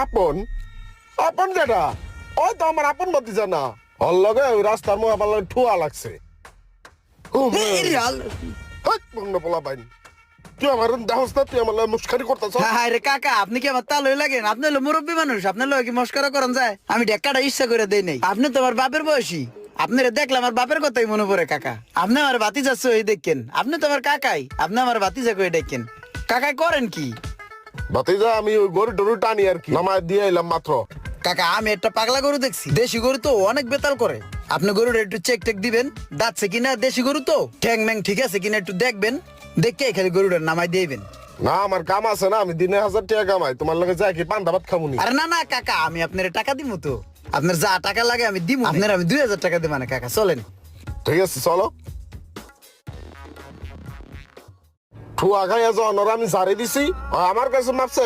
আপন? আপন যেটা ওই তো আমার আপন বাতি জানা ওর লগে ওই রাস্তার মুখ আমার লগে ঠুয়া লাগছে ও পোলা পাইন তুই আমার দেহস না তুই আমার লগে মুস্কারি করতেছ? হ্যাঁ রে কাকা আপনি কি আমার তালই লাগেন? আপনি হলো মুরব্বী মানুষ আপনার লোক কি মস্করা করেন যায়? আমি ইচ্ছা করে দেই নাই। আপনি তো আমার বাপের বয়সী। আপনারা দেখলে আমার বাপের কথাই মনে পড়ে কাকা। আপনি আমার বাতি যাচ্ছে ওই দেখেন। আপনি তো আমার কাকাই। আপনি আমার বাতি যা করে দেখেন? কাকাই করেন কি? বাতিজা আমি ওই গরু টরু টানি আর কি। নামায় দিয়ে এলাম মাত্র। কাকা আমি একটা পাগলা গরু দেখছি। দেশি গরু তো অনেক বেতাল করে। আপনি গরুর একটু চেক টেক দিবেন দাঁতছে কিনা দেশি গরু তো? ঠ্যাং ম্যাং ঠিক আছে কিনা একটু দেখবেন দেখে খালি গরুটার নামাই দিবেন। না আমার কাম আছে না আমি দিনে হাজার টাকা কামাই। তোমার লগে যাই কি পান্তা ভাত খামুনি? আরে না না কাকা আমি আপনার টাকা দিব তো। আপনার যা টাকা লাগে আমি দিব আপনার আমি দুই হাজার টাকা দেবো না কাকা চলেন। ঠিক আছে চলো। ঠুয়া খাইয়া যাওয়ার আমি সারি দিছি। আমার কাছে মাপছে